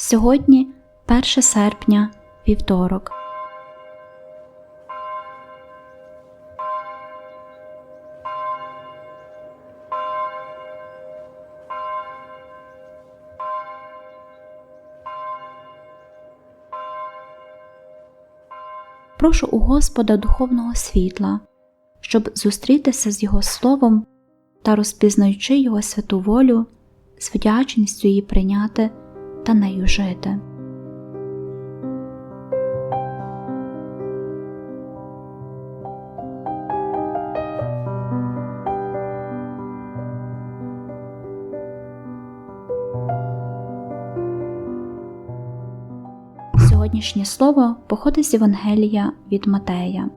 Сьогодні 1 серпня, вівторок. Прошу у Господа духовного світла, щоб зустрітися з Його Словом та розпізнаючи Його святу волю, з вдячністю її прийняти та нею жити. Сьогоднішнє слово походить з Євангелія від Матея.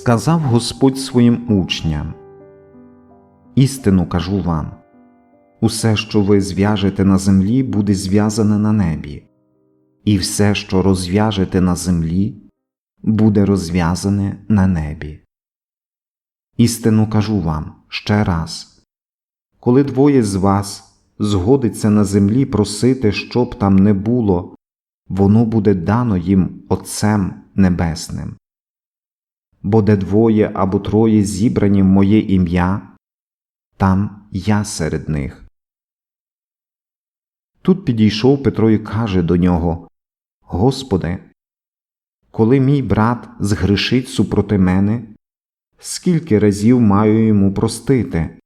Сказав Господь своїм учням Істину кажу вам усе, що ви зв'яжете на землі, буде зв'язане на небі, і все, що розв'яжете на землі, буде розв'язане на небі. Істину кажу вам ще раз коли двоє з вас згодиться на землі просити, щоб там не було, воно буде дано їм Отцем Небесним бо де двоє або троє зібрані в моє ім'я, там я серед них. Тут підійшов Петро і каже до нього Господи, коли мій брат згрішить супроти мене, скільки разів маю йому простити?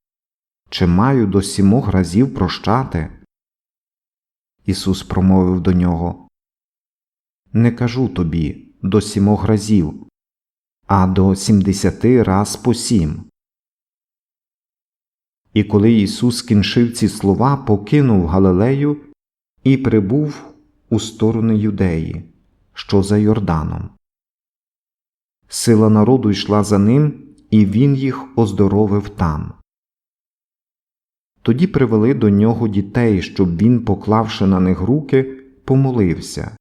Чи маю до сімох разів прощати? Ісус промовив до нього Не кажу тобі до сімох разів, а до сімдесяти раз по сім. І коли Ісус кінчив ці слова, покинув Галилею і прибув у сторони Юдеї, що за Йорданом. Сила народу йшла за ним, і він їх оздоровив там. Тоді привели до нього дітей, щоб він, поклавши на них руки, помолився.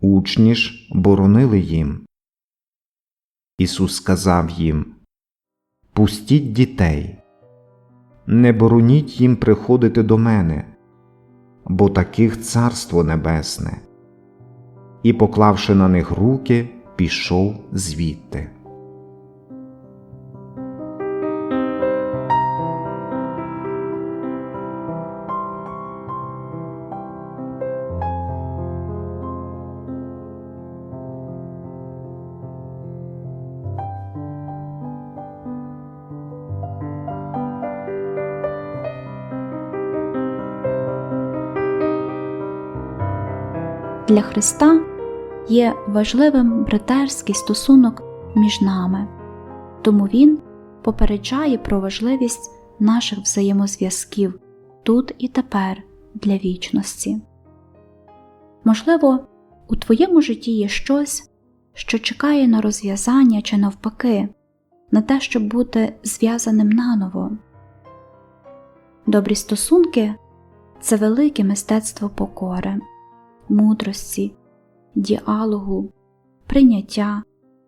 Учні ж боронили їм. Ісус сказав їм Пустіть дітей, не бороніть їм приходити до мене, бо таких царство небесне. І, поклавши на них руки, пішов звідти. Для Христа є важливим братерський стосунок між нами, тому Він попереджає про важливість наших взаємозв'язків тут і тепер для вічності. Можливо, у твоєму житті є щось, що чекає на розв'язання чи навпаки, на те, щоб бути зв'язаним наново. Добрі стосунки це велике мистецтво покори мудрості, діалогу, прийняття,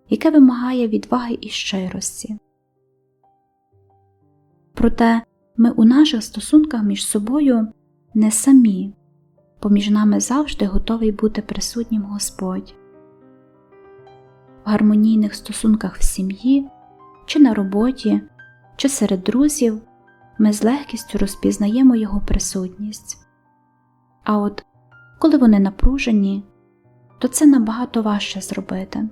яке вимагає відваги і щирості. Проте ми у наших стосунках між собою не самі, поміж нами завжди готовий бути присутнім Господь. В гармонійних стосунках в сім'ї, чи на роботі, чи серед друзів ми з легкістю розпізнаємо Його присутність. А от коли вони напружені, то це набагато важче зробити.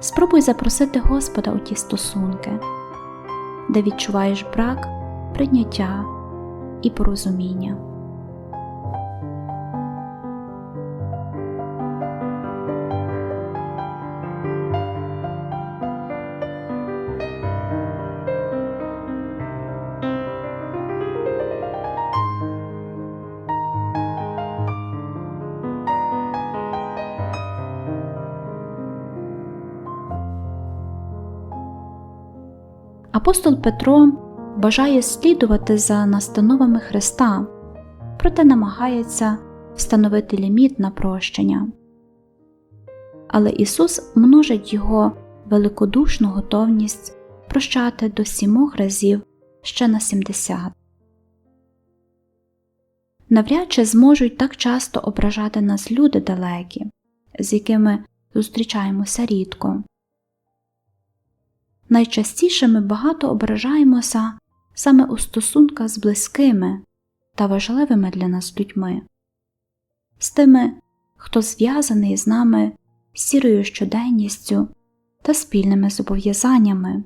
Спробуй запросити Господа у ті стосунки, де відчуваєш брак, прийняття і порозуміння. Апостол Петро бажає слідувати за настановами Христа, проте намагається встановити ліміт на прощення. Але Ісус множить його великодушну готовність прощати до сімох разів ще на 70. Навряд чи зможуть так часто ображати нас люди далекі, з якими зустрічаємося рідко. Найчастіше ми багато ображаємося саме у стосунках з близькими та важливими для нас людьми, з тими, хто зв'язаний з нами сірою щоденністю та спільними зобов'язаннями.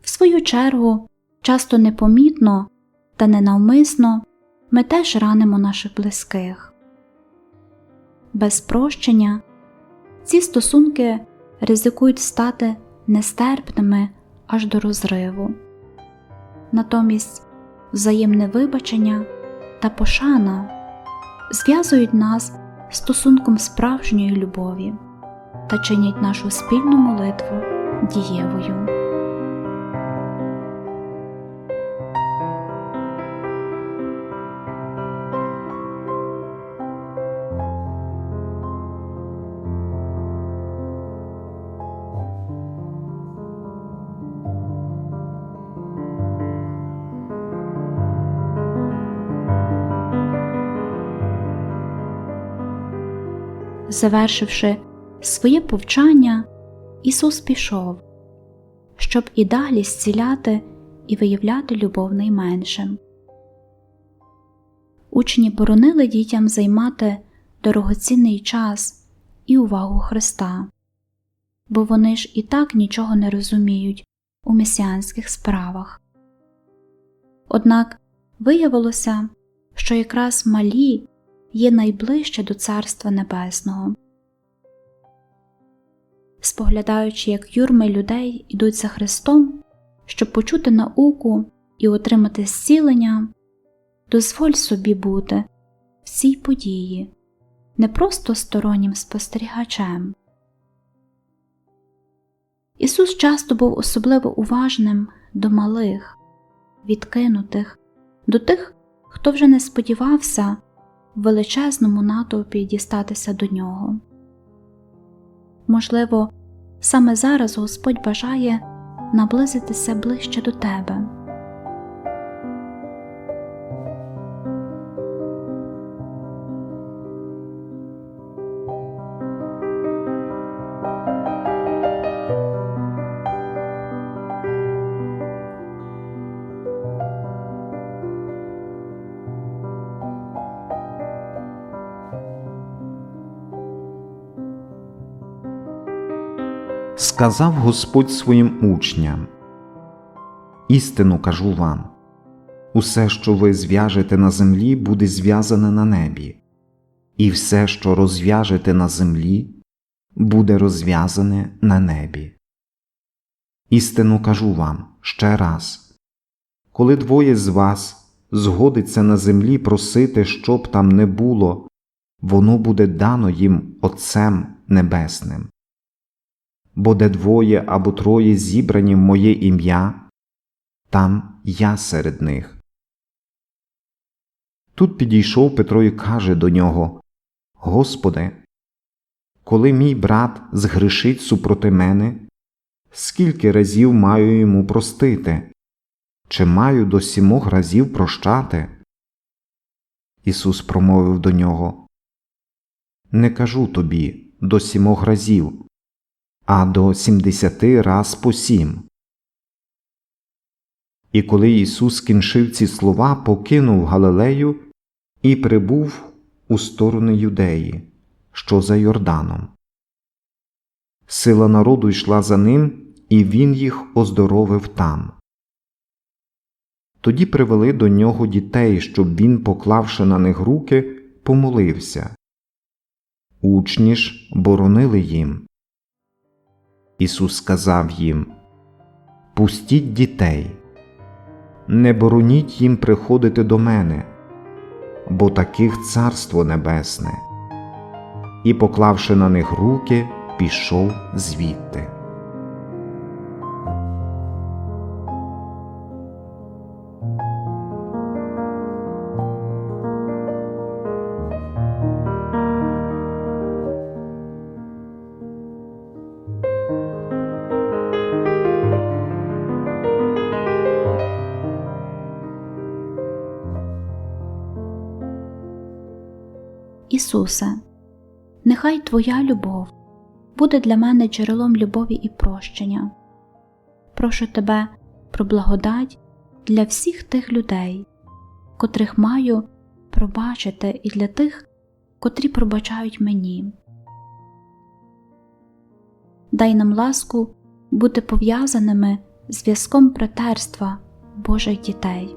В свою чергу, часто непомітно та ненавмисно ми теж ранимо наших близьких. Без прощення ці стосунки ризикують стати нестерпними аж до розриву. Натомість взаємне вибачення та пошана зв'язують нас стосунком справжньої любові та чинять нашу спільну молитву дієвою. Завершивши своє повчання, Ісус пішов, щоб і далі зціляти і виявляти любов найменшим. Учні боронили дітям займати дорогоцінний час і увагу Христа, бо вони ж і так нічого не розуміють у месіанських справах. Однак виявилося, що якраз малі є найближче до Царства Небесного. Споглядаючи, як юрми людей ідуть за Христом, щоб почути науку і отримати зцілення, дозволь собі бути в цій події не просто стороннім спостерігачем. Ісус часто був особливо уважним до малих, відкинутих, до тих, хто вже не сподівався величезному натовпі дістатися до нього. Можливо, саме зараз Господь бажає наблизитися ближче до тебе. Сказав Господь своїм учням Істину кажу вам усе, що ви зв'яжете на землі, буде зв'язане на небі, і все, що розв'яжете на землі, буде розв'язане на небі. Істину кажу вам ще раз коли двоє з вас згодиться на землі просити, щоб там не було, воно буде дано їм Отцем Небесним бо де двоє або троє зібрані в моє ім'я, там я серед них. Тут підійшов Петро і каже до нього Господи, коли мій брат згрішить супроти мене, скільки разів маю йому простити? Чи маю до сімох разів прощати? Ісус промовив до нього Не кажу тобі до сімох разів а до сімдесяти раз по сім. І коли Ісус кінчив ці слова, покинув Галилею і прибув у сторони Юдеї, що за Йорданом. Сила народу йшла за ним, і він їх оздоровив там. Тоді привели до нього дітей, щоб він, поклавши на них руки, помолився. Учні ж боронили їм. Ісус сказав їм Пустіть дітей, не бороніть їм приходити до мене, бо таких царство небесне. І, поклавши на них руки, пішов звідти. Ісусе, нехай Твоя любов буде для мене джерелом любові і прощення. Прошу Тебе про благодать для всіх тих людей, котрих маю пробачити, і для тих, котрі пробачають мені. Дай нам ласку бути пов'язаними зв'язком братерства Божих дітей.